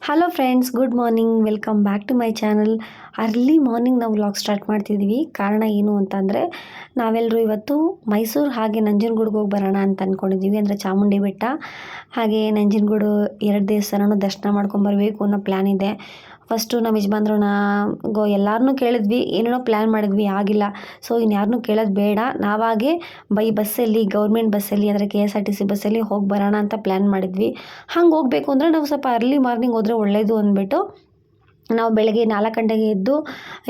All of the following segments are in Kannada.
Hello friends good morning welcome back to my channel early morning ನಾವು ವ್ಲಾಗ್ ಸ್ಟಾರ್ಟ್ ಮಾಡ್ತಿದ್ದೀವಿ ಕಾರಣ ಏನು ಅಂತಂದರೆ ನಾವೆಲ್ಲರೂ ಇವತ್ತು ಮೈಸೂರು ಹಾಗೆ ನಂಜನಗೂಡಿಗೆ ಹೋಗಿ ಬರೋಣ ಅಂತ ಅಂದ್ಕೊಂಡಿದ್ದೀವಿ ಅಂದರೆ ಚಾಮುಂಡಿ ಬೆಟ್ಟ, ಹಾಗೆ ನಂಜನಗೂಡು ಎರಡು ದೇವಸ್ಥಾನನೂ ದರ್ಶನ ಮಾಡ್ಕೊಂಬರ್ಬೇಕು ಅನ್ನೋ ಪ್ಲ್ಯಾನ್ ಇದೆ. ಫಸ್ಟು ನಮ್ಮ ಯಜಮಾನ್ರನ್ನ ಗೋ ಎಲ್ಲರನ್ನೂ ಕೇಳಿದ್ವಿ, ಏನೇನೋ ಪ್ಲ್ಯಾನ್ ಮಾಡಿದ್ವಿ, ಆಗಿಲ್ಲ. ಸೊ ಇನ್ಯಾರನ್ನೂ ಕೇಳೋದು ಬೇಡ. ನಾವಾಗೆ ಬೈ ಬಸ್ಸಲ್ಲಿ, ಗೌರ್ಮೆಂಟ್ ಬಸ್ಸಲ್ಲಿ ಅಂದರೆ K S R T C ಬಸ್ಸಲ್ಲಿ ಹೋಗಿ ಬರೋಣ ಅಂತ ಪ್ಲ್ಯಾನ್ ಮಾಡಿದ್ವಿ. ಹಂಗೆ ಹೋಗಬೇಕು ಅಂದರೆ ನಾವು ಸ್ವಲ್ಪ ಅರ್ಲಿ ಮಾರ್ನಿಂಗ್ ಹೋದರೆ ಒಳ್ಳೆಯದು ಅಂದ್ಬಿಟ್ಟು ನಾವು ಬೆಳಗ್ಗೆ ನಾಲ್ಕು ಗಂಟೆಗೆ ಎದ್ದು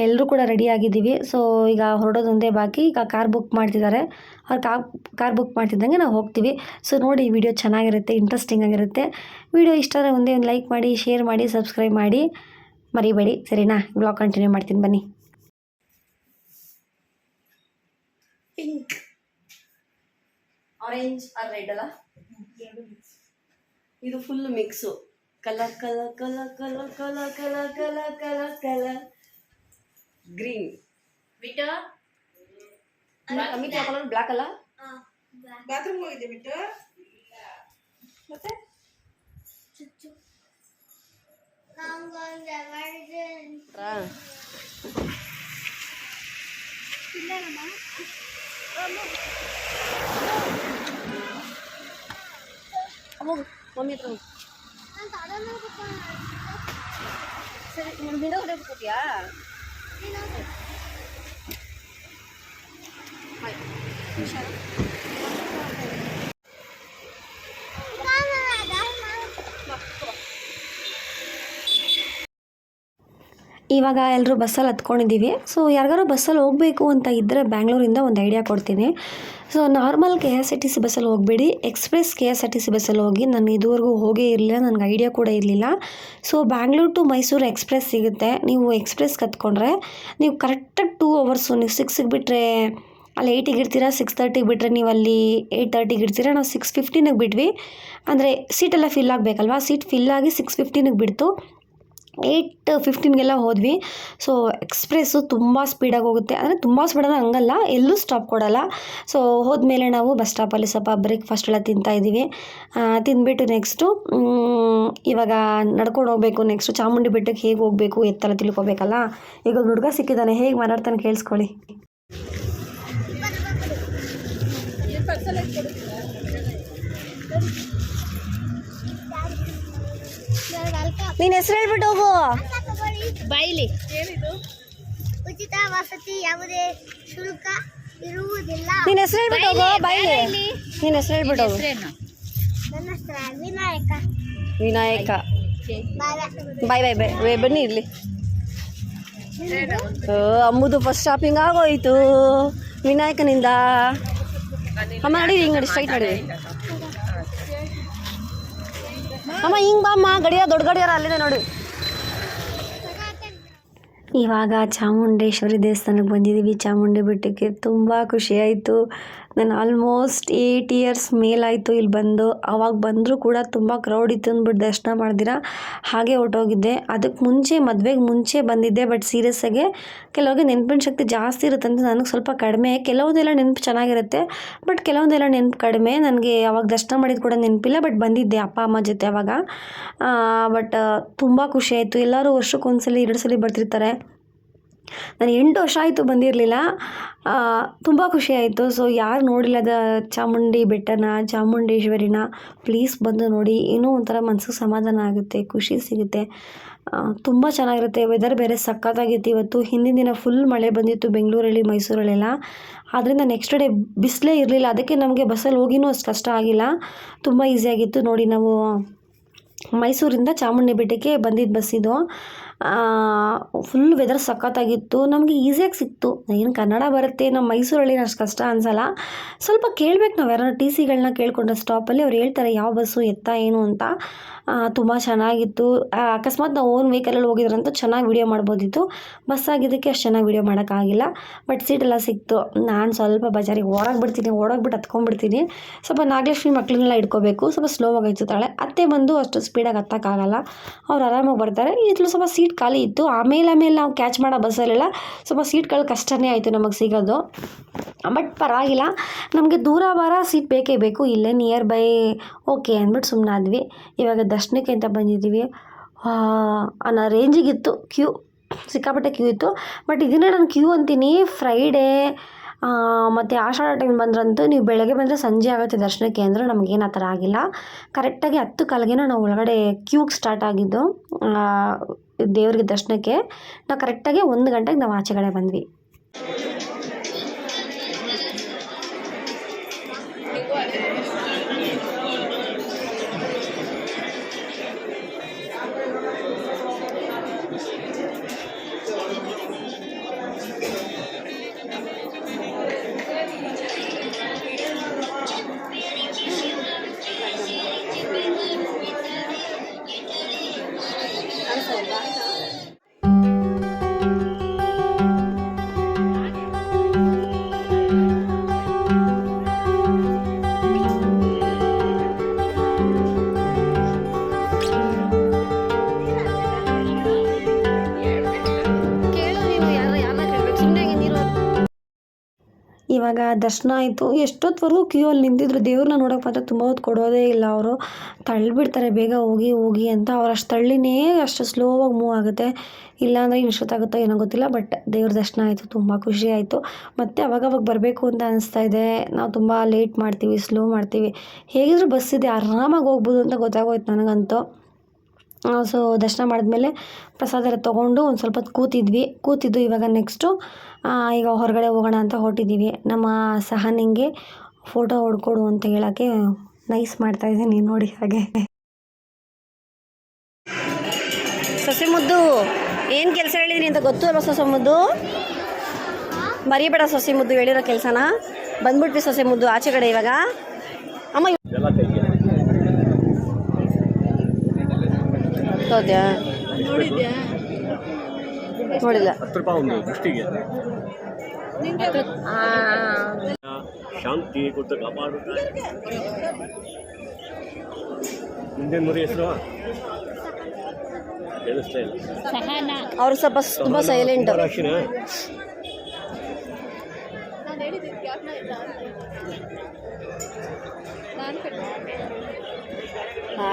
ಎಲ್ಲರೂ ಕೂಡ ರೆಡಿ ಆಗಿದ್ದೀವಿ. ಸೊ ಈಗ ಹೊರಡೋದೊಂದೇ ಬಾಕಿ. ಈಗ ಕಾರ್ ಬುಕ್ ಮಾಡ್ತಿದ್ದಾರೆ ಅವ್ರು ಕಾರ್ ಕಾರ್ ಬುಕ್ ಮಾಡ್ತಿದ್ದಂಗೆ ನಾವು ಹೋಗ್ತೀವಿ. ಸೊ ನೋಡಿ ಈ ವಿಡಿಯೋ ಚೆನ್ನಾಗಿರುತ್ತೆ ಇಂಟ್ರೆಸ್ಟಿಂಗ್ ಆಗಿರುತ್ತೆ. ವಿಡಿಯೋ ಇಷ್ಟ ಆದರೆ ಒಂದೇ ಒಂದು ಲೈಕ್ ಮಾಡಿ ಶೇರ್ ಮಾಡಿ ಸಬ್ಸ್ಕ್ರೈಬ್ ಮಾಡಿ. ಮರಿಬೇಡಿ. ಸರಿನಾ? ಬ್ಲಾಗ್ ಕಂಟಿನ್ಯೂ ಮಾಡ್ತೀನಿ ಬನ್ನಿ. ಪಿಂಕ್ ಆರೆಂಜ್ ಆರ್ ರೆಡ್ ಅಲ್ಲ? ಇದು full mix colour colour colour colour colour colour colour colour colour green Amit colour black ಅಲ್ಲ? ಬಾತ್ರೂಮ್ ಹೋಗಿದೆ ಬಿಟ್ಟು? ಮತ್ತೆ? మమ్మీ సరే నేను బిండ కూడా పోతియా హాయ్ ಇವಾಗ ಎಲ್ಲರೂ ಬಸ್ಸಲ್ಲಿ ಹತ್ಕೊಂಡಿದ್ದೀವಿ. ಸೊ ಯಾರಿಗಾರು ಬಸ್ಸಲ್ಲಿ ಹೋಗಬೇಕು ಅಂತ ಇದ್ದರೆ ಬ್ಯಾಂಗ್ಳೂರಿಂದ ಒಂದು ಐಡಿಯಾ ಕೊಡ್ತೀನಿ. So normal K S R T C ಬಸ್ಸಲ್ಲಿ ಹೋಗಬೇಡಿ. Express K S R T C ಬಸ್ಸಲ್ಲಿ ಹೋಗಿ, ನಾನು ಇದುವರೆಗೂ ಹೋಗೇ ಇರಲಿಲ್ಲ, ನನಗೆ ಐಡಿಯಾ ಕೂಡ ಇರಲಿಲ್ಲ. So Bangalore to Mysuru express ಸಿಗುತ್ತೆ. ನೀವು ಎಕ್ಸ್ಪ್ರೆಸ್ ಕತ್ಕೊಂಡ್ರೆ, ನೀವು ಕರೆಕ್ಟಾಗಿ ಟೂ ಅವರ್ಸು ನೀವು ಸಿಕ್ಸಿಗೆ ಬಿಟ್ಟರೆ ಅಲ್ಲಿ ಏಯ್ಟಿಗೆ ಇರ್ತೀರಾ ಸಿಕ್ಸ್ ತರ್ಟಿಗೆ ಬಿಟ್ಟರೆ ನೀವು ಅಲ್ಲಿ ಏಯ್ಟ್ ತರ್ಟಿಗೆ ಇರ್ತೀರಾ ನಾವು ಸಿಕ್ಸ್ ಫಿಫ್ಟೀನಿಗೆ ಬಿಟ್ವಿ. ಅಂದರೆ ಸೀಟೆಲ್ಲ ಫಿಲ್ ಆಗಬೇಕಲ್ವಾ? ಸೀಟ್ ಫಿಲ್ ಆಗಿ ಸಿಕ್ಸ್ ಫಿಫ್ಟೀನಿಗೆ ಬಿಡ್ತು. ಏಯ್ಟ್ ಫಿಫ್ಟೀನ್ಗೆಲ್ಲ ಹೋದ್ವಿ. ಸೊ ಎಕ್ಸ್ಪ್ರೆಸ್ಸು ತುಂಬ ಸ್ಪೀಡಾಗಿ ಹೋಗುತ್ತೆ. ಅಂದರೆ ತುಂಬ ಸ್ಪೀಡಾಗಿ ಹಂಗಲ್ಲ ಎಲ್ಲೂ ಸ್ಟಾಪ್ ಕೊಡಲ್ಲ. ಸೊ ಹೋದ್ಮೇಲೆ ನಾವು ಬಸ್ ಸ್ಟಾಪಲ್ಲಿ ಸ್ವಲ್ಪ ಬ್ರೇಕ್ಫಾಸ್ಟ್ ಎಲ್ಲ ತಿಂತಾ ಇದ್ದೀವಿ. ಆ, ತಿಂದ್ಬಿಟ್ಟು ನೆಕ್ಸ್ಟು ಇವಾಗ ನಡ್ಕೊಂಡು ಹೋಗಬೇಕು ನೆಕ್ಸ್ಟು ಚಾಮುಂಡಿ ಬೆಟ್ಟಕ್ಕೆ ಹೇಗೆ ಹೋಗಬೇಕು ಎತ್ತೆಲ್ಲ ತಿಳ್ಕೊಬೇಕಲ್ಲ? ಈಗ ಒಂದು ಹುಡುಗ ಸಿಕ್ಕಿದ್ದಾನೆ ಹೇಗೆ ಮಾತಾಡ್ತಾನೆ ಕೇಳಿಸ್ಕೊಳ್ಳಿ. ನೀನು ಹೆಸರು ಹೇಳ್ಬಿಟ್ಟು ಹೋಗು. ಬಾಯಿಲಿ ಉಚಿತ ವಸತಿ ಯಾವುದೇ ಶುಲ್ಕ ಇರುವುದಿಲ್ಲ. ನೀನ್ ಹೆಸರು ಹೇಳ್ಬಿಟ್ಟು ಹೋಗು ಬಾಯಿಲಿ ನಿನ್ನ ಹೆಸರು ಹೇಳ್ಬಿಟ್ಟು ಹೋಗು. ನನ್ನ ಹೆಸರು ವಿನಾಯಕ. ವಿನಾಯಕ. ಬಾಯ್ ಬಾಯ್. ಬಾಯ್ ಬಾಯ್ ಬನ್ನಿ ಇರ್ಲಿ ಅಮ್ಮದು ಅಮ್ಮುದು ಫಸ್ಟ್ ಶಾಪಿಂಗ್ ಆಗೋಯ್ತು. ವಿನಾಯಕನಿಂದ. ಅಮ್ಮ ನಡೀರಿ ಹಿಂಗೆ ನಡಿ ಸ್ಟ್ರೈಟ್ ನಡಿ. ಅಮ್ಮ, ಹಿಂಗೆ ಬಾಮ್ಮ ಗಡಿಯ ದೊಡ್ಡ ಗಡಿಯಾರ ಅಲ್ಲಿದೆ ನೋಡಿ. ಇವಾಗ ಚಾಮುಂಡೇಶ್ವರಿ ದೇವಸ್ಥಾನಕ್ಕೆ ಬಂದಿದ್ದೀವಿ. ಚಾಮುಂಡಿ ಬೆಟ್ಟಕ್ಕೆ ತುಂಬ ಖುಷಿಯಾಯಿತು ನಾನು ಆಲ್ಮೋಸ್ಟ್ ಏಯ್ಟ್ ಇಯರ್ಸ್ ಮೇಲಾಯಿತು ಇಲ್ಲಿ ಬಂದು. ಅವಾಗ ಬಂದರೂ ಕೂಡ ತುಂಬ ಕ್ರೌಡ್ ಇತ್ತು ಅಂದ್ಬಿಟ್ಟು ದರ್ಶನ ಮಾಡಿದಿರ? ಹಾಗೆ ಹೊರಟೋಗಿದ್ದೆ. ಅದಕ್ಕೆ ಮುಂಚೆ, ಮದುವೆಗೆ ಮುಂಚೆ ಬಂದಿದ್ದೆ ಬಟ್ ಸೀರಿಯಸ್ಸಾಗೆ ಕೆಲವರಿಗೆ ನೆನಪಿನ ಶಕ್ತಿ ಜಾಸ್ತಿ ಇರುತ್ತೆ ಅಂತ ನನಗೆ ಸ್ವಲ್ಪ ಕಡಿಮೆ. ಕೆಲವೊಂದೆಲ್ಲ ನೆನಪು ಚೆನ್ನಾಗಿರುತ್ತೆ ಬಟ್ ಕೆಲವೊಂದೆಲ್ಲ ನೆನಪು ಕಡಿಮೆ. ನನಗೆ ಅವಾಗ ದರ್ಶನ ಮಾಡಿದ ಕೂಡ ನೆನಪಿಲ್ಲ ಬಟ್ ಬಂದಿದ್ದೆ ಅಪ್ಪ, ಅಮ್ಮ ಜೊತೆ ಅವಾಗ. ಬಟ್ ತುಂಬ ಖುಷಿ ಆಯಿತು. ಎಲ್ಲರೂ ವರ್ಷಕ್ಕೊಂದ್ಸಲಿ ಎರಡು ಸಲ ಬರ್ತಿರ್ತಾರೆ. ನಾನು ಎಂಟು ವರ್ಷ ಆಯಿತು ಬಂದಿರಲಿಲ್ಲ. ತುಂಬ ಖುಷಿ ಆಯಿತು. ಸೊ ಯಾರು ನೋಡಿಲ್ಲದ ಚಾಮುಂಡಿ ಬೆಟ್ಟನ, ಚಾಮುಂಡೇಶ್ವರಿನ. ಪ್ಲೀಸ್ ಬಂದು ನೋಡಿ. ಏನೋ ಒಂಥರ ಮನಸ್ಸಿಗೆ ಸಮಾಧಾನ ಆಗುತ್ತೆ, ಖುಷಿ ಸಿಗುತ್ತೆ. ತುಂಬ ಚೆನ್ನಾಗಿರುತ್ತೆ. ವೆದರ್ ಬೇರೆ ಸಖತ್ತಾಗಿತ್ತು ಇವತ್ತು. ಹಿಂದಿನ ದಿನ ಫುಲ್ ಮಳೆ ಬಂದಿತ್ತು ಬೆಂಗಳೂರಲ್ಲಿ, ಮೈಸೂರಲ್ಲೆಲ್ಲ. ಆದ್ದರಿಂದ ನೆಕ್ಸ್ಟ್ ಡೇ ಬಿಸಿಲೇ ಇರಲಿಲ್ಲ. ಅದಕ್ಕೆ ನಮಗೆ ಬಸ್ಸಲ್ಲಿ ಹೋಗಿನೂ ಅಷ್ಟು ಕಷ್ಟ ಆಗಿಲ್ಲ. ತುಂಬ ಈಸಿಯಾಗಿತ್ತು ನೋಡಿ ನಾವು ಮೈಸೂರಿಂದ ಚಾಮುಂಡಿ ಬೆಟ್ಟಕ್ಕೆ ಬಂದಿದ್ದು ಬಸ್ ಇದು. ಫುಲ್ ವೆದರ್ ಸಖತ್ತಾಗಿತ್ತು. ನಮಗೆ ಈಸಿಯಾಗಿ ಸಿಕ್ತು. ಏನು ಕನ್ನಡ ಬರುತ್ತೆ ನಮ್ಮ ಮೈಸೂರಲ್ಲಿ ಅಷ್ಟು ಕಷ್ಟ ಅನ್ಸಲ್ಲ. ಸ್ವಲ್ಪ ಕೇಳಬೇಕು ನಾವು ಯಾರು ಟಿ ಸಿಗಳನ್ನ ಕೇಳ್ಕೊಂಡ್ರೆ ಸ್ಟಾಪಲ್ಲಿ ಅವ್ರು ಹೇಳ್ತಾರೆ, ಯಾವ ಬಸ್ಸು ಎತ್ತ, ಏನು ಅಂತ. ತುಂಬ ಚೆನ್ನಾಗಿತ್ತು. ಅಕಸ್ಮಾತ್ ನಾವು ಓನ್ ವೆಹಿಕಲಲ್ಲಿ ಹೋಗಿದ್ರಂತ ಚೆನ್ನಾಗಿ ವೀಡಿಯೋ ಮಾಡ್ಬೋದಿತ್ತು. ಬಸ್ ಆಗಿದ್ದಕ್ಕೆ ಅಷ್ಟು ಚೆನ್ನಾಗಿ ವೀಡಿಯೋ ಮಾಡೋಕ್ಕಾಗಿಲ್ಲ. ಬಟ್ ಸೀಟೆಲ್ಲ ಸಿಕ್ತು. ನಾನು ಸ್ವಲ್ಪ ಬಜಾರಿಗೆ ಓಡಾಗ್ಬಿಡ್ತೀನಿ ಓಡೋಗ್ಬಿಟ್ಟು ಹತ್ಕೊಂಡ್ಬಿಡ್ತೀನಿ. ಸ್ವಲ್ಪ ನಾಗಲಕ್ಷ್ಮಿ ಮಕ್ಕಳನ್ನೆಲ್ಲ ಇಟ್ಕೋಬೇಕು. ಸ್ವಲ್ಪ ಸ್ಲೋವಾಗಿ ಹಚ್ಚುತ್ತಾಳೆ ಅತ್ತೆ ಬಂದು ಅಷ್ಟು ಸ್ಪೀಡಾಗಿ ಹತ್ತಕ್ಕಾಗಲ್ಲ. ಅವ್ರು ಆರಾಮಾಗಿ ಬರ್ತಾರೆ. ಇದ್ಲು ಸ್ವಲ್ಪ ಸೀಟ್ ಖಾಲಿ ಇತ್ತು. ಆಮೇಲೆ ಆಮೇಲೆ ನಾವು ಕ್ಯಾಚ್ ಮಾಡೋ ಬಸ್ಸಲ್ಲೆಲ್ಲ ಸ್ವಲ್ಪ ಸೀಟ್ಗಳು ಕಷ್ಟನೇ ಆಯಿತು ನಮಗೆ ಸಿಗೋದು. ಬಟ್ ಪರವಾಗಿಲ್ಲ. ನಮಗೆ ದೂರ ಬಾರ ಸೀಟ್ ಬೇಕೇ ಬೇಕು. ಇಲ್ಲೇ ನಿಯರ್ ಬೈ ಓಕೆ ಅಂದ್ಬಿಟ್ಟು ಸುಮ್ಮನಾದ್ವಿ ಇವಾಗ ದರ್ಶನಕ್ಕೆ ಅಂತ ಬಂದಿದ್ದೀವಿ. ಅನ್ನೋ ರೇಂಜಿಗಿತ್ತು ಕ್ಯೂ ಸಿಕ್ಕಾಪಟ್ಟೆ ಕ್ಯೂ ಇತ್ತು. ಬಟ್ ಇದನ್ನೇ ನಾನು ಕ್ಯೂ ಅಂತೀನಿ. ಫ್ರೈಡೇ ಮತ್ತು ಆಷಾಢ ಟೈಮ್ ಬಂದ್ರಂತೂ ನೀವು ಬೆಳಗ್ಗೆ ಬಂದರೆ ಸಂಜೆ ಆಗುತ್ತೆ ದರ್ಶನಕ್ಕೆ ಅಂದರೆ ನಮಗೇನು ಆ ಥರ ಆಗಿಲ್ಲ. ಕರೆಕ್ಟಾಗಿ ಹತ್ತು ಕಾಲಿಗೆ ನಾವು ಒಳಗಡೆ ಕ್ಯೂಗೆ ಸ್ಟಾರ್ಟ್ ಆಗಿದ್ದು. ದೇವ್ರಿಗೆ ದರ್ಶನಕ್ಕೆ ನಾವು ಕರೆಕ್ಟಾಗಿ ಒಂದು ಗಂಟೆಗೆ ನಾವು ಆಚೆಗಡೆ ಬಂದ್ವಿ. ಇವಾಗ ದರ್ಶನ ಆಯಿತು. ಎಷ್ಟೊತ್ತವರೆಗೂ ಕ್ಯೂ ಅಲ್ಲಿ ನಿಂತಿದ್ರು. ದೇವ್ರನ್ನ ನೋಡೋಕೆ ಮಾತ್ರ ತುಂಬ ಹೊತ್ತು ಕೊಡೋದೇ ಇಲ್ಲ ಅವರು. ತಳ್ಳಿಬಿಡ್ತಾರೆ ಬೇಗ ಹೋಗಿ ಹೋಗಿ ಅಂತ. ಅವ್ರು ಅಷ್ಟು ತಳ್ಳಿನೇ ಅಷ್ಟು ಸ್ಲೋವಾಗಿ ಮೂವ್ ಆಗುತ್ತೆ. ಇಲ್ಲಾಂದರೆ ಇನ್ನು ಎಷ್ಟೊತ್ತಾಗುತ್ತೋ ಏನೋ ಗೊತ್ತಿಲ್ಲ. ಬಟ್ ದೇವ್ರ ದರ್ಶನ ಆಯಿತು. ತುಂಬ ಖುಷಿ ಆಯಿತು. ಮತ್ತು ಅವಾಗವಾಗ ಬರಬೇಕು ಅಂತ ಅನಿಸ್ತಾ ಇದೆ. ನಾವು ತುಂಬ ಲೇಟ್ ಮಾಡ್ತೀವಿ ಸ್ಲೋ ಮಾಡ್ತೀವಿ. ಹೇಗಿದ್ರು ಬಸ್ ಇದೆ. ಆರಾಮಾಗಿ ಹೋಗ್ಬೋದು ಅಂತ ಗೊತ್ತಾಗೋಯ್ತು ನನಗಂತೂ. ಸೊ ದರ್ಶನ ಮಾಡಿದ್ಮೇಲೆ ಪ್ರಸಾದ ಎಲ್ಲ ತೊಗೊಂಡು ಒಂದು ಸ್ವಲ್ಪ ಹೊತ್ತು ಕೂತಿದ್ವಿ. ಕೂತಿದ್ದು ಇವಾಗ ನೆಕ್ಸ್ಟು ಈಗ ಹೊರಗಡೆ ಹೋಗೋಣ ಅಂತ ಹೊರಟಿದ್ದೀವಿ ನಮ್ಮ ಸಹನಿಂಗೆ ಫೋಟೋ ಹೊಡ್ಕೊಡು ಅಂತ ಹೇಳೋಕ್ಕೆ ನೈಸ್ ಮಾಡ್ತಾ ಇದ್ದೀನಿ ನೋಡಿ ಹಾಗೆ. ಸೊಸೆ ಮುದ್ದು ಏನು ಕೆಲಸ ಹೇಳಿದ್ರಿ ಅಂತ ಗೊತ್ತು ಅಲ್ವಾ ಸೊಸೆ ಮುದ್ದು ಮರಿಬೇಡ ಸೊಸೆ ಮುದ್ದು ಹೇಳಿರೋ ಕೆಲಸನ. ಬಂದ್ಬಿಟ್ವಿ ಸೊಸೆ ಮುದ್ದು ಆಚೆ ಕಡೆ ಇವಾಗ. ಅಮ್ಮ ಹೌದ್ಯಾ ನೋಡಿಲ್ಲ. ಶಾಂತಿ ಕೊಟ್ಟು ಮುರಿ ಹೆಸರು? ಕೇಳಿಸ್ತಾ ಇಲ್ಲ ಅವ್ರು ಸ್ವಲ್ಪ ತುಂಬ ಸೈಲೆಂಟ್ ರಾಶಿನ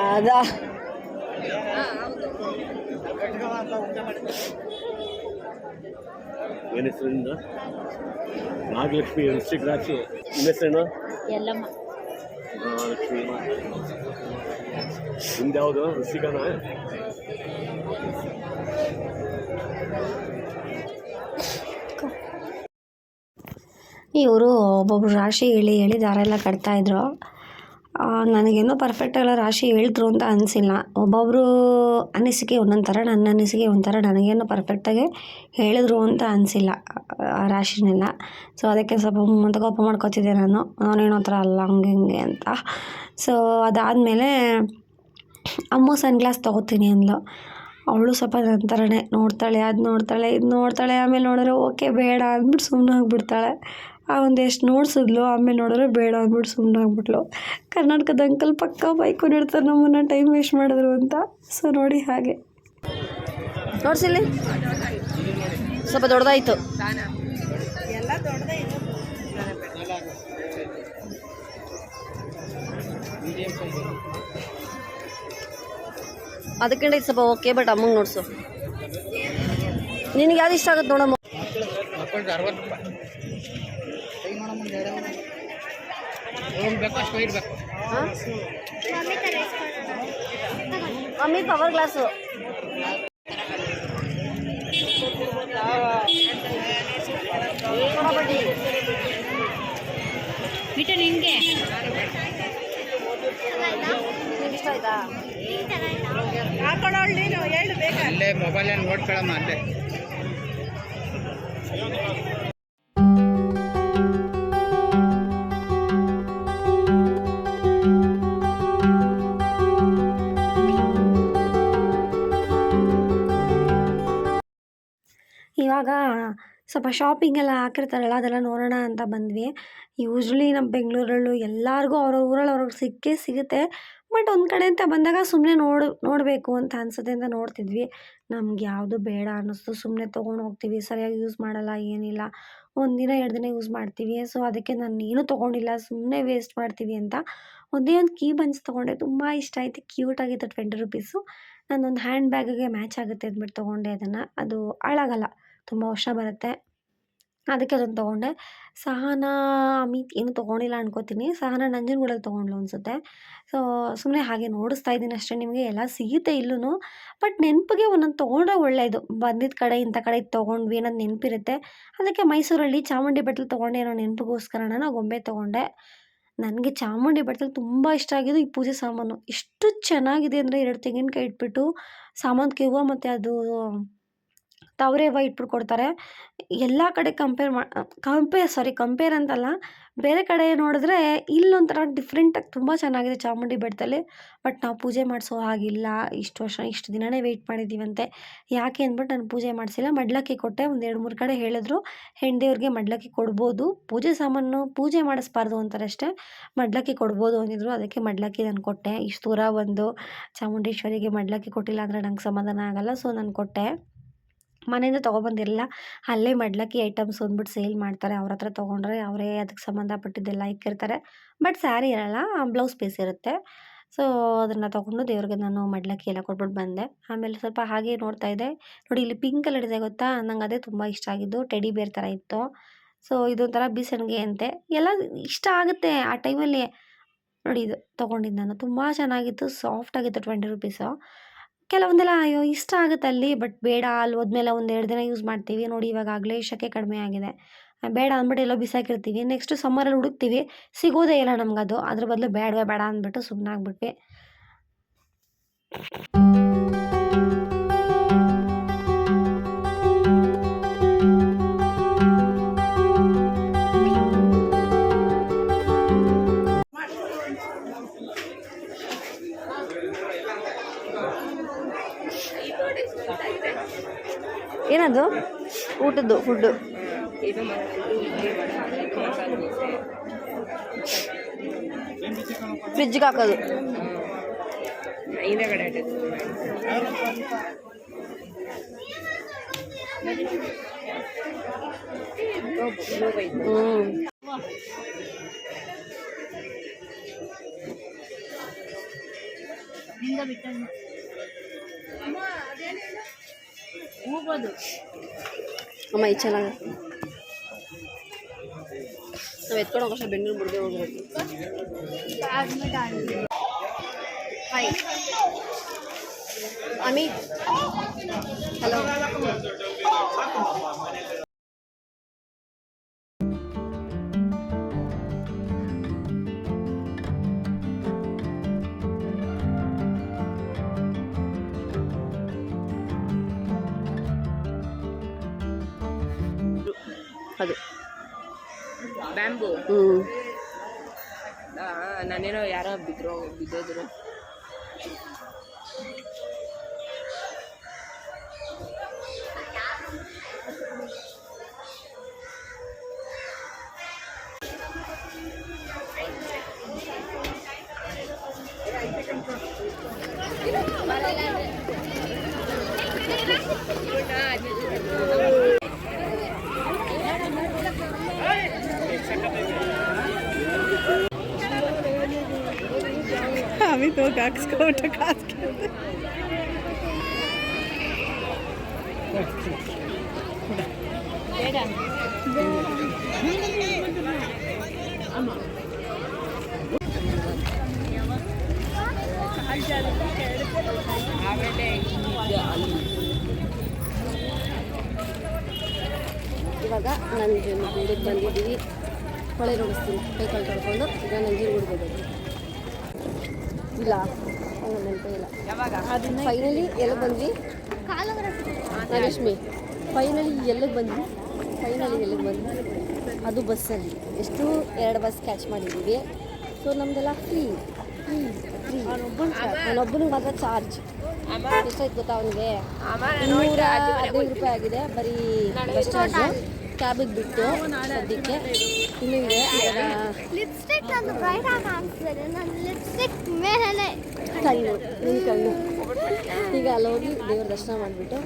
ಅದಾ ಏನು ಹೆಸರಿಂದ ನಾಗಲಕ್ಷ್ಮಿ ರಾಶಿ ನಿಮ್ಮ ಹೆಸರೇನು? ಎಲ್ಲಮ್ಮ ಲಕ್ಷ್ಮಿ ನಿಮ್ದು ಯಾವುದು? ಇವರು ಒಬ್ಬೊಬ್ರು ರಾಶಿ ಹೇಳಿ ಹೇಳಿ ದಾರ ಎಲ್ಲ ಕಟ್ತಾಯಿದ್ರು ನನಗೇನೋ ಪರ್ಫೆಕ್ಟಾಗೆಲ್ಲ ರಾಶಿ ಹೇಳಿದ್ರು ಅಂತ ಅನಿಸಿಲ್ಲ. ಒಬ್ಬೊಬ್ಬರು ಅನಿಸಿಕೆ ಒಂದೊಂದು ಥರ ನನ್ನ ಅನಿಸಿಕೆ ಒಂಥರ ನನಗೇನೋ ಪರ್ಫೆಕ್ಟಾಗೆ ಹೇಳಿದ್ರು ಅಂತ ಅನಿಸಿಲ್ಲ ಆ ರಾಶಿನೆಲ್ಲ. ಸೊ ಅದಕ್ಕೆ ಸ್ವಲ್ಪ ಅಂತ ಕೋಪ ಮಾಡ್ಕೋತಿದ್ದೆ ನಾನು. ನಾನೇನೋ ಥರ ಅಲ್ಲ, ಹಂಗೆ ಹಿಂಗೆ ಅಂತ. ಸೊ ಅದಾದಮೇಲೆ ಅಮ್ಮ ಸನ್ ಗ್ಲಾಸ್ ತೊಗೋತೀನಿ ಅಂದ್ಲು. ಅವಳು ಸ್ವಲ್ಪ ನನ್ನ ಥರನೇ ನೋಡ್ತಾಳೆ ಅದು ನೋಡ್ತಾಳೆ ಇದು ನೋಡ್ತಾಳೆ, ಆಮೇಲೆ ನೋಡಿದ್ರೆ ಓಕೆ, ಬೇಡ ಅಂದ್ಬಿಟ್ಟು ಸುಮ್ಮನೆ ಆಗಿಬಿಡ್ತಾಳೆ ಒಂದು ಎಷ್ಟು ನೋಡ್ಸಿದ್ಲು ಆಮೇಲೆ ನೋಡಿದ್ರೆ ಬೇಡ ಅಂದ್ಬಿಟ್ಟು ಸುಮ್ಮನೆ ಆಗ್ಬಿಟ್ಲು. ಕರ್ನಾಟಕದ ಅಂಕಲ್ ಪಕ್ಕ ಬೈಕೊಂಡಿರ್ತಾರೆ ನಮ್ಮನ್ನು ಟೈಮ್ ವೇಸ್ಟ್ ಮಾಡಿದ್ರು ಅಂತ. ಸೊ ನೋಡಿ ಹಾಗೆ. ನೋಡ್ಸಿಲ್ಲಿ. ಸ್ವಲ್ಪ ದೊಡ್ಡದಾಯಿತು ಅದಕ್ಕಿಂತ ಸ್ವಲ್ಪ ಓಕೆ ಬಟ್ ಅಮ್ಮಂಗೆ ನೋಡ್ಸು. ನಿನಗೆ ಯಾವ್ದು ಇಷ್ಟ ಆಗುತ್ತೆ ನೋಡಮ್ಮ? ಹಾಂ? ಮಮ್ಮಿ ತರ ಇಸ್ಕೊಳ್ಳೋಣ ಮಮ್ಮಿ ಪವರ್ ಗ್ಲಾಸು ಬಿಟ್ಟು ನಿಮಗೆ ನಿಮ್ಗೆ ಇಷ್ಟ ಆಯ್ತಾ ಅಲ್ಲೇ ಮೊಬೈಲ್ ನೋಡ್ಕೊಳಮ್ಮ ಅಲ್ಲೇ. ಇವಾಗ ಸ್ವಲ್ಪ ಶಾಪಿಂಗ್ ಎಲ್ಲ ಹಾಕಿರ್ತಾರಲ್ಲ, ಅದೆಲ್ಲ ನೋಡೋಣ ಅಂತ ಬಂದ್ವಿ. ಯೂಶ್ವಲಿ ನಮ್ಮ ಬೆಂಗಳೂರಲ್ಲೂ ಎಲ್ಲರಿಗೂ ಅವ್ರವ್ರ ಊರಲ್ಲಿ ಅವ್ರವ್ರಿಗೆ ಸಿಕ್ಕೇ ಸಿಗುತ್ತೆ. ಬಟ್ ಒಂದು ಕಡೆ ಅಂತ ಬಂದಾಗ ಸುಮ್ಮನೆ ನೋಡು, ನೋಡಬೇಕು ಅಂತ ಅನ್ಸುತ್ತೆ ಅಂತ ನೋಡ್ತಿದ್ವಿ. ನಮ್ಗೆ ಯಾವುದು ಬೇಡ ಅನ್ನಿಸ್ತು. ಸುಮ್ಮನೆ ತೊಗೊಂಡು ಹೋಗ್ತೀವಿ. ಸರಿಯಾಗಿ ಯೂಸ್ ಮಾಡಲ್ಲ, ಏನಿಲ್ಲ. ಒಂದಿನ ಎರಡು ದಿನ ಯೂಸ್ ಮಾಡ್ತೀವಿ. ಸೊ ಅದಕ್ಕೆ ನಾನು ಏನೂ ತೊಗೊಂಡಿಲ್ಲ. ಸುಮ್ಮನೆ ವೇಸ್ಟ್ ಮಾಡ್ತೀವಿ ಅಂತ. ಒಂದೇ ಒಂದು ಕೀ ಬಂಚ್ ತೊಗೊಂಡೆ. ತುಂಬ ಇಷ್ಟ ಆಯಿತು. ಕ್ಯೂಟ್ ಆಗಿತ್ತು ಟ್ವೆಂಟಿ ರುಪೀಸು ನಾನೊಂದು ಹ್ಯಾಂಡ್ ಬ್ಯಾಗಿಗೆ ಮ್ಯಾಚ್ ಆಗುತ್ತೆ ಅಂದ್ಬಿಟ್ಟು ತೊಗೊಂಡೆ ಅದನ್ನು. ಅದು ಹಾಳಾಗಲ್ಲ. ತುಂಬ ವರ್ಷ ಬರುತ್ತೆ. ಅದಕ್ಕೆ ಅದನ್ನು ತೊಗೊಂಡೆ. ಸಹನ, ಅಮಿತ್ ಏನು ತೊಗೊಂಡಿಲ್ಲ ಅನ್ಕೋತೀನಿ. ಸಹನ ನಂಜನಗೂಡಲ್ಲಿ ತೊಗೊಂಡ್ಲು ಅನಿಸುತ್ತೆ. ಸೊ ಸುಮ್ಮನೆ ಹಾಗೆ ನೋಡಿಸ್ತಾ ಇದ್ದೀನಿ ಅಷ್ಟೇ. ನಿಮಗೆ ಎಲ್ಲ ಸಿಗುತ್ತೆ ಇಲ್ಲೂ ಬಟ್ ನೆನಪಿಗೆ ಒಂದೊಂದು ತೊಗೊಂಡ್ರೆ ಒಳ್ಳೆಯದು ಬಂದಿದ್ದ ಕಡೆ, ಇಂಥ ಕಡೆ ಇದು ತೊಗೊಂಡ್ವಿ ಅನ್ನೋದು ನೆನಪಿರುತ್ತೆ. ಅದಕ್ಕೆ ಮೈಸೂರಲ್ಲಿ ಚಾಮುಂಡಿ ಬೆಟ್ಟದಲ್ಲಿ ತೊಗೊಂಡೆ ಅನ್ನೋ ನೆನಪಿಗೋಸ್ಕರ ನಾನು ಗೊಂಬೆ ತೊಗೊಂಡೆ. ನನಗೆ ಚಾಮುಂಡಿ ಬೆಟ್ಟದಲ್ಲಿ ತುಂಬ ಇಷ್ಟ ಆಗಿದ್ದು ಈ ಪೂಜೆ ಸಾಮಾನು. ಎಷ್ಟು ಚೆನ್ನಾಗಿದೆ ಅಂದರೆ ಎರಡು ತೆಂಗಿನಕಾಯಿ ಇಟ್ಬಿಟ್ಟು ಸಾಮಂತಿಗೆ ಹೂವು ಮತ್ತು ಅದು ತಾವರೆ ವೈಟ್ ಇಟ್ಬಿಟ್ಟು ಕೊಡ್ತಾರೆ. ಎಲ್ಲ ಕಡೆ ಕಂಪೇರ್ ಮಾ ಕಂಪೇರ್ ಸಾರಿ ಕಂಪೇರ್ ಅಂತಲ್ಲ, ಬೇರೆ ಕಡೆ ನೋಡಿದ್ರೆ ಇಲ್ಲೊಂಥರ ಡಿಫ್ರೆಂಟಾಗಿ ತುಂಬ ಚೆನ್ನಾಗಿದೆ ಚಾಮುಂಡಿ ಬೆಟ್ಟದಲ್ಲಿ. ಬಟ್ ನಾವು ಪೂಜೆ ಮಾಡಿಸೋ ಹಾಗಿಲ್ಲ, ಇಷ್ಟು ವರ್ಷ, ಇಷ್ಟು ದಿನವೇ ವೆಯ್ಟ್ ಮಾಡಿದ್ದೀವಂತೆ ಯಾಕೆ ಅಂದ್ಬಿಟ್ಟು ನಾನು ಪೂಜೆ ಮಾಡಿಸಿಲ್ಲ, ಮಡ್ಲಕ್ಕಿ ಕೊಟ್ಟೆ, ಒಂದು ಎರಡು ಮೂರು ಕಡೆ ಹೇಳಿದ್ರು. ಹೆಣ್ಣು ದೇವ್ರಿಗೆ ಮಡ್ಲಕ್ಕಿ ಕೊಡ್ಬೋದು. ಪೂಜೆ ಸಾಮಾನು, ಪೂಜೆ ಮಾಡಿಸ್ಬಾರ್ದು ಅಂತಾರೆ ಅಷ್ಟೇ. ಮಡ್ಲಕ್ಕಿ ಕೊಡ್ಬೋದು ಅಂದಿದ್ರು, ಅದಕ್ಕೆ ಮಡ್ಲಕ್ಕಿ ನಾನು ಕೊಟ್ಟೆ. ಇಷ್ಟು ದೂರ ಬಂದು ಚಾಮುಂಡೇಶ್ವರಿಗೆ ಮಡ್ಲಕ್ಕಿ ಕೊಟ್ಟಿಲ್ಲ ಅಂದರೆ ನಂಗೆ ಸಮಾಧಾನ ಆಗಲ್ಲ ಸೊ ನಾನು ಕೊಟ್ಟೆ. ಮನೆಯಿಂದ ತೊಗೊಬಂದಿರಲಿಲ್ಲ ಅಲ್ಲೇ ಮಡ್ಲಕ್ಕಿ ಐಟಮ್ಸ್ ಅಂದ್ಬಿಟ್ಟು ಸೇಲ್ ಮಾಡ್ತಾರೆ, ಅವ್ರ ಹತ್ರ ತೊಗೊಂಡ್ರೆ ಅವರೇ ಅದಕ್ಕೆ ಸಂಬಂಧಪಟ್ಟಿದ್ದೆಲ್ಲ ಇಕ್ಕಿರ್ತಾರೆ ಬಟ್ ಸ್ಯಾರಿ ಇರಲ್ಲ ಬ್ಲೌಸ್ ಪೀಸ್ ಇರುತ್ತೆ. ಸೊ ಅದನ್ನು ತೊಗೊಂಡು ದೇವ್ರಿಗೆ ನಾನು ಮಡ್ಲಕ್ಕಿ ಎಲ್ಲ ಕೊಟ್ಬಿಟ್ಟು ಬಂದೆ. ಆಮೇಲೆ ಸ್ವಲ್ಪ ಹಾಗೆ ನೋಡ್ತಾ ಇದ್ದೆ. ನೋಡಿ ಇಲ್ಲಿ ಪಿಂಕ್ ಕಲರ್ ಇದೆ ಗೊತ್ತಾ? ನಂಗೆ ಅದೇ ತುಂಬ ಇಷ್ಟ ಆಗಿದ್ದು ಟೆಡಿ ಬೇರ್ ಥರ ಇತ್ತು. ಸೊ ಇದೊಂಥರ ಬೀಸಣಿಗೆ ಅಂತೆ. ಎಲ್ಲ ಇಷ್ಟ ಆಗುತ್ತೆ ಆ ಟೈಮಲ್ಲಿ ನೋಡಿ ಇದು ತೊಗೊಂಡಿದ್ದು ನಾನು. ತುಂಬ ಚೆನ್ನಾಗಿತ್ತು ಸಾಫ್ಟಾಗಿತ್ತು ಟ್ವೆಂಟಿ ರುಪೀಸು ಕೆಲವೊಂದೆಲ್ಲ, ಅಯ್ಯೋ, ಇಷ್ಟ ಆಗುತ್ತೆ ಅಲ್ಲಿ ಬಟ್ ಬೇಡ, ಅಲ್ಲಿ ಹೋದ್ಮೇಲೆ ಒಂದು ಎರಡು ದಿನ ಯೂಸ್ ಮಾಡ್ತೀವಿ. ನೋಡಿ ಇವಾಗ ಆಗಲೇ ಶೆಕೆ ಕಡಿಮೆ ಆಗಿದೆ. ಬೇಡ ಅಂದ್ಬಿಟ್ಟು ಎಲ್ಲೋ ಬಿಸಾಕಿರ್ತೀವಿ. ನೆಕ್ಸ್ಟ್ ಸಮ್ಮರಲ್ಲಿ ಹುಡುಕ್ತೀವಿ. ಸಿಗೋದೇ ಇಲ್ಲ ಅದು ಅದ್ರ ಬದಲು ಬೇಡವೇ ಬೇಡ ಅಂದ್ಬಿಟ್ಟು ಸುಮ್ಮನೆ ಏನದು ಊಟದ್ದು ಫುಡ್ಡು ಫ್ರಿಜ್ಗೆ ಹಾಕೋದು ಹ್ಞೂ ಹಿಂಗ ಬಿಟ್ಟ ಅಮ್ಮ ಇದು ಚೆನ್ನಾಗಿ ನಾವು ಎತ್ಕೊಂಡು ಹೋಗೋಷ್ಟು ಬೆಂಗಳೂರು ಮುಡ್ದೆ ಹೋಗ್ಬೇಕು ಹಾಯ್ ಅಮಿತ್ ಹಲೋ ಯಾರೋ ಬಿದ್ರು ಬಿದ್ದೋದ್ರು ಅಮಿತ್ ಹೋಗಿ ಹಾಕ್ಸ್ಕೊ ಊಟಕ್ಕೆ ಹಾಕ್ಸ್ಕೊ ಇವಾಗ ನಂಜನಗೂಡಿಗೆ ಬಂದಿದ್ದೀವಿ. ಹೊಳೆ ನೋಡಿಸ್ತೀನಿ. ಕೈ ಕಾಲು ತೊಳ್ಕೊಂಡು, ಈಗ ನಂಜನಗೂಡಿಗೆ ಹೋಗೋದು. ಇಲ್ಲ. ನೆನಪಿಲ್ಲ ನೆನಪೇ ಇಲ್ಲ. ಫೈನಲಿ ಎಲ್ಲಿಗೆ ಬಂದ್ವಿ? ರಶ್ಮಿ. ಫೈನಲಿ ಎಲ್ಲಿಗೆ ಬಂದ್ವಿ? ಫೈನಲಿ ಎಲ್ಲಿಗೆ ಬಂದ್ವಿ? ಅದು ಬಸ್ಸಲ್ಲಿ ಎಷ್ಟು ಎರಡು ಬಸ್ ಕ್ಯಾಚ್ ಮಾಡಿದ್ದೀವಿ ಸೊ ನಮ್ದೆಲ್ಲ ಫ್ರೀ ಫ್ರೀ ಫ್ರೀ ಅವನೊಬ್ಬನಿಗೆ ಮಾತ್ರ ಚಾರ್ಜ್ ಎಷ್ಟಾಯ್ತು ಗೊತ್ತಾ ಅವನಿಗೆ? ಇನ್ನೂರ ಹದಿನೈದು ರೂಪಾಯಿ ಆಗಿದೆ. ಬರೀ ಬಸ್ ಚಾರ್ಜು ಕ್ಯಾಬಿಗೆ ಬಿಟ್ಟು ಸದ್ಯಕ್ಕೆ ಇನ್ನೂ ಇದೆ. ಲಿಪ್ಸ್ಟಿಕ್ ನಂದು ಬ್ರೈಟ್ ಆಗಿ ಕಾಣಿಸ್ತಿದೆ. ನನ್ನ ಲಿಪ್ಸ್ಟಿಕ್ ಮೇಲೆ ಕಣ್ಣು ನಿನ್ನ ಕಣ್ಣು ಈಗ ಅಲ್ಲಿ ಹೋಗಿ ದೇವ್ರ ದರ್ಶನ ಮಾಡಿಬಿಟ್ಟು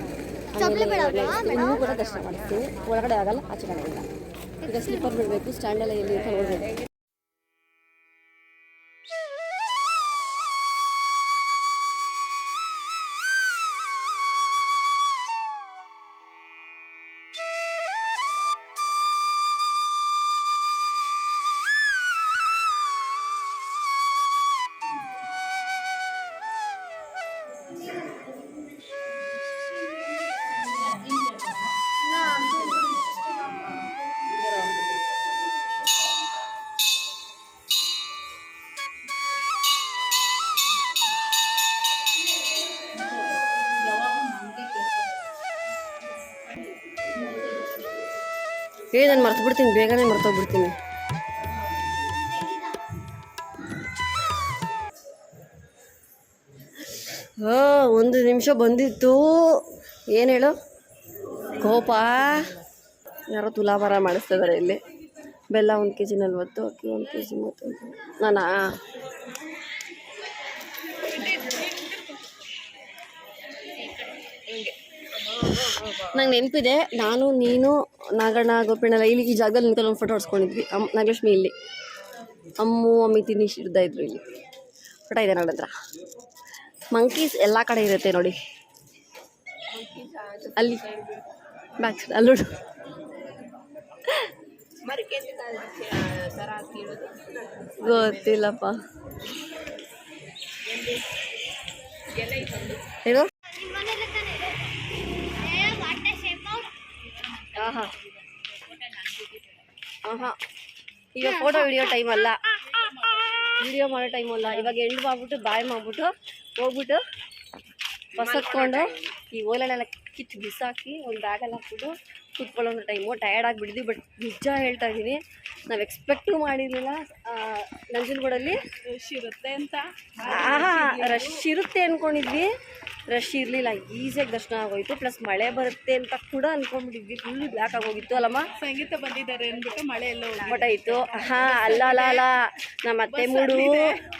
ಇನ್ನೂ ಕೂಡ ದರ್ಶನ ಮಾಡ್ತೀವಿ ಒಳಗಡೆ ಆಗಲ್ಲ ಆಚೆ ಕಡೆ ಇಲ್ಲ. ಈಗ ಸ್ಲೀಪರ್ ಬಿಡಬೇಕು ಸ್ಟ್ಯಾಂಡೆಲ್ಲ ಎಲ್ಲಿ ಅಂತ ಏ ನಾನು ಮರ್ತು ಬಿಡ್ತೀನಿ, ಬೇಗನೆ ಮರ್ತೋಗ್ಬಿಡ್ತೀನಿ ಓ, ಒಂದು ನಿಮಿಷ ಬಂದಿತ್ತು. ಏನು ಹೇಳು? ಕೋಪ? ಯಾರೋ ತುಲಾಭಾರ ಮಾಡಿಸ್ತಾ ಇದ್ದಾರೆ ಇಲ್ಲಿ. ಬೆಲ್ಲ ಒಂದು ಕೆ ಜಿ ನಲ್ವತ್ತು, ಅಕ್ಕಿ ಒಂದು ಕೆ ಜಿ ಮೂವತ್ತೊಂದು. ನಾನಾ? ನಂಗೆ ನೆನಪಿದೆ, ನಾನು, ನೀನು, ನಾಗಣ್ಣ ಗೋಪಿಣ್ಣಲ್ಲ ಇಲ್ಲಿ ಈ ಜಾಗದಲ್ಲಿ ನಿಂತ್ಕೊಂಡು ಒಂದು ಫೋಟೋ ಹೊಡ್ಸ್ಕೊಂಡಿದ್ವಿ. ಅಮ್ಮ ನಾಗಲಕ್ಷ್ಮಿ ಇಲ್ಲಿ. ಅಮ್ಮು, ಅಮ್ಮಿ ತಿನ್ನಿಶ್ ಇರ್ತಾ ಇದ್ರು ಇಲ್ಲಿ. ಫೋಟೋ ಇದೆ ನನ್ನ ಹತ್ರ ಮಂಕೀಸ್ ಎಲ್ಲ ಕಡೆ ಇರುತ್ತೆ ನೋಡಿ. ಅಲ್ಲಿ ಬ್ಯಾಕ್ ಅಲ್ಲಿ ಗೊತ್ತಿಲ್ಲಪ್ಪ. ಏನು? ಈಗ ಫೋಟೋ ವಿಡಿಯೋ ಟೈಮ್ ಅಲ್ಲ. ವಿಡಿಯೋ ಮಾಡೋ ಟೈಮ್ ಅಲ್ಲ. ಇವಾಗ ಎಂಡು ಮಾಡ್ಬಿಟ್ಟು ಬಾಯ್ ಮಾಡ್ಬಿಟ್ಟು ಹೋಗ್ಬಿಟ್ಟು ಹೊಸತ್ಕೊಂಡು ಈ ಓಲೆಲ್ಲ ಕಿತ್ತು ಬಿಸಾಕಿ ಒಂದು ಬ್ಯಾಗಲ್ಲಿ ಹಾಕ್ಬಿಟ್ಟು ಕೂತ್ಕೊಳ್ಳೋ ಟೈಮು ಟಯರ್ಡ್ ಆಗಿಬಿಟ್ಟಿದ್ವಿ ಬಟ್ ನಿಜ ಹೇಳ್ತಾ ಇದ್ದೀನಿ ನಾವು ಎಕ್ಸ್ಪೆಕ್ಟು ಮಾಡಿರಲಿಲ್ಲ. ನಂಜನಗೂಡಲ್ಲಿ ರಶ್ ಇರುತ್ತೆ ಅಂತ. ಆಹಾ ರಶ್ ಇರುತ್ತೆ ಅಂದ್ಕೊಂಡಿದ್ವಿ ರಶ್ ಇರಲಿಲ್ಲ ಈಸಿಯಾಗಿ ದರ್ಶನ ಆಗೋಯ್ತು. ಪ್ಲಸ್ ಮಳೆ ಬರುತ್ತೆ ಅಂತ ಕೂಡ ಅನ್ಕೊಂಡ್ಬಿಟ್ಟಿದ್ವಿ. ಫುಲ್ ಬ್ಲ್ಯಾಕ್ ಆಗೋಗಿತ್ತು ಅಲ್ಲಮ್ಮ? ಸಂಗೀತ ಬಂದಿದ್ದಾರೆ ಅಂದ್ಬಿಟ್ಟು ಮಳೆ ಎಲ್ಲ ಬಟ್ ಆಯಿತು. ಹಾಂ ಅಲ್ಲ ಅಲ್ಲ ಅಲ್ಲ. ನಮ್ಮ ಅತ್ತೆ ಮೂಡು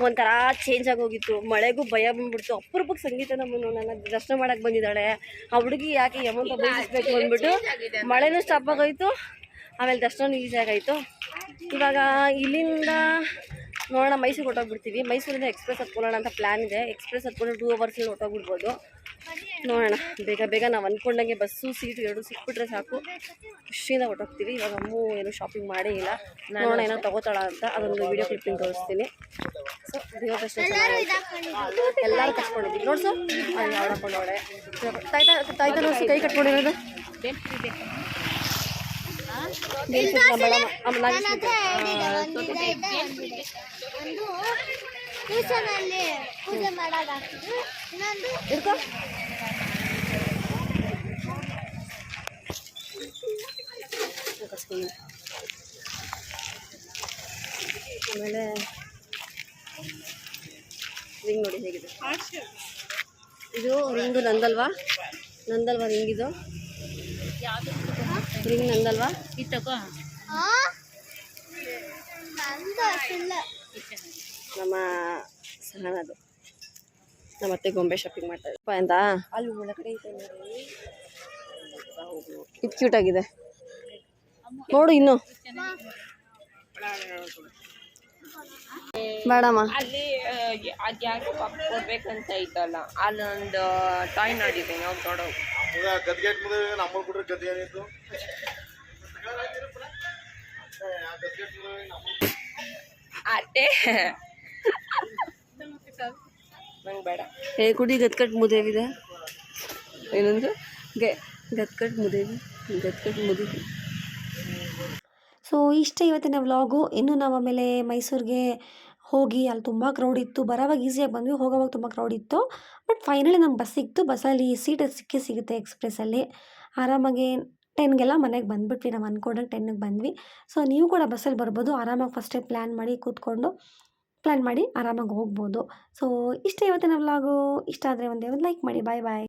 ಒಂಥರ ಚೇಂಜ್ ಆಗೋಗಿತ್ತು ಮಳೆಗೂ ಭಯ ಬಂದ್ಬಿಡ್ತು. ಅಪರೂಪಕ್ಕೆ ಸಂಗೀತ ನಮ್ಮನ್ನು ನನ್ನ ದರ್ಶನ ಮಾಡಕ್ಕೆ ಬಂದಿದ್ದಾಳೆ. ಆ ಹುಡುಗಿ ಯಾಕೆ ಯಮಂತ ಬಯಸ್ಬೇಕು ಅಂದ್ಬಿಟ್ಟು ಮಳೆನೂ ಸ್ಟಾಪ್ ಆಗೋಯ್ತು. ಆಮೇಲೆ ದರ್ಶನ ಈಸಿಯಾಗಾಯಿತು ಇವಾಗ ಇಲ್ಲಿಂದ ನೋಡೋಣ ಮೈಸೂರು ಹೊಟ್ಟೋಗ್ಬಿಡ್ತೀವಿ ಮೈಸೂರಿಂದ ಎಕ್ಸ್ಪ್ರೆಸ್ ಹತ್ಕೊಳ್ಳೋಣ ಅಂತ ಪ್ಲ್ಯಾನ್ ಇದೆ. ಎಕ್ಸ್ಪ್ರೆಸ್ ಹತ್ಕೊಂಡು ಟೂ ಅವರ್ಸಲ್ಲಿ ಹೊಟ್ಟೋಗ್ಬಿಡ್ಬೋದು ನೋಡೋಣ. ಬೇಗ ಬೇಗ ನಾವು ಅಂದ್ಕೊಂಡಂಗೆ ಬಸ್ಸು, ಸೀಟು ಎರಡು ಸಿಕ್ಬಿಟ್ರೆ ಸಾಕು. ಖುಷಿಯಿಂದ ಹೊಟ್ಟೋಗ್ತೀವಿ ಇವಾಗ ಅಮ್ಮು ಏನು ಶಾಪಿಂಗ್ ಮಾಡೇ ಇಲ್ಲ. ನೋಡೋಣ, ಏನೋ ತೊಗೋತಾಳ ಅಂತ ಅದೊಂದು ವಿಡಿಯೋ ಕ್ಲಿಪ್ಪಿಂಗ್ ತೋರಿಸ್ತೀನಿ. ಸೊ ದೇವ. ಎಲ್ಲರೂ ಕಟ್ಕೊಂಡಿದ್ವಿ ನೋಡ್ಸು ಅಲ್ಲಿ ಅವಳ ಹಾಕೊಂಡವಳೆ ತಾಯ್ತ ತಾಯ್ತ ನೋಡ್ಸು ಕೈ ಕಟ್ಕೊಂಡಿರೋದು ನನ್ನ ಹತ್ರ ಎರಡಿದೆ. ಒಂದಿದೆ, ಇದೆ, ಒಂದಿದೆ. ಆಮೇಲೆ ರಿಂಗ್ ನೋಡಿ ಹೇಗಿದೆ ಇದು ರಿಂಗು ನಂದಲ್ವಾ? ನಂದಲ್ವಾ ರಿಂಗ್ ಇದು ರಿಂಗ್ ನಂದಲ್ವಾ? ನಂದು ಸುಳ್ಳು ನಮ್ಮ ಸಹನದು ನಮ್ಮ ಅತ್ತೆ ಗೊಂಬೆ ಶಾಪಿಂಗ್ ಮಾಡ್ತಾರೆ ಅಂತ ಅಲ್ಲಿ ಒಳಗಡೆ ಇದೆ ಇದು ಕ್ಯೂಟ್ ಆಗಿದೆ. ನೋಡು ಇನ್ನು. ಬೇಡಮ್ಮ ಅಲ್ಲಿ ಅದ್ಯಾಕೋ ಕೊಡ್ಬೇಕಂತ ಐತಲ್ಲ ಅಲ್ಲೊಂದು ಟಾಯ್ ನೋಡಿದೆ ನಾವು ನೋಡೋ ಗದ್ಗೆ ಮುಂದೆ ನಮ್ಮಲ್ಲಿ ಬಿಟ್ರೆ ಗದ್ಗೆ ಏನಿತ್ತು ಅಟ್ಟೆ ನಂಗೆ ಬೇಡ ಏ ಕುಡಿ ಗತ್ಕಟ್ ಮುದೇವಿದೆ ಏನಂದ್ರೆ ಗೆ ಗತ್ಕಟ್ ಮುದೇವಿ ಗತ್ಕಟ್ ಮುದೇವಿ ಸೊ ಇಷ್ಟೇ ಇವತ್ತಿನ ವ್ಲಾಗು ಇನ್ನು ನಾವು ಆಮೇಲೆ ಮೈಸೂರಿಗೆ ಹೋಗಿ ಅಲ್ಲಿ ತುಂಬ ಕ್ರೌಡ್ ಇತ್ತು. ಬರೋವಾಗ ಈಸಿಯಾಗಿ ಬಂದ್ವಿ. ಹೋಗೋವಾಗ ತುಂಬ ಕ್ರೌಡ್ ಇತ್ತು. ಬಟ್ ಫೈನಲಿ ನಮ್ಮ ಬಸ್ ಸಿಕ್ತು. ಬಸ್ಸಲ್ಲಿ ಸೀಟ್ ಸಿಕ್ಕೇ ಸಿಗುತ್ತೆ ಎಕ್ಸ್ಪ್ರೆಸ್ಸಲ್ಲಿ ಆರಾಮಾಗಿ ಟೆನ್ಗೆಲ್ಲ ಮನೆಗೆ ಬಂದುಬಿಟ್ವಿ. ನಾವು ಅನ್ಕೊಂಡಂಗೆ ಟೆನ್ನಿಗೆ ಬಂದ್ವಿ. ಸೊ ನೀವು ಕೂಡ ಬಸ್ಸಲ್ಲಿ ಬರ್ಬೋದು. ಆರಾಮಾಗಿ ಫಸ್ಟೇ ಪ್ಲ್ಯಾನ್ ಮಾಡಿ ಕೂತ್ಕೊಂಡು ಪ್ಲ್ಯಾನ್ ಮಾಡಿ ಆರಾಮಾಗಿ ಹೋಗ್ಬೋದು. ಸೊ ಇಷ್ಟೇ ಇವತ್ತಿನ ವ್ಲಾಗು ಇಷ್ಟ ಆದರೆ ಒಂದೇ ಒಂದು ಲೈಕ್ ಮಾಡಿ. ಬಾಯ್ ಬಾಯ್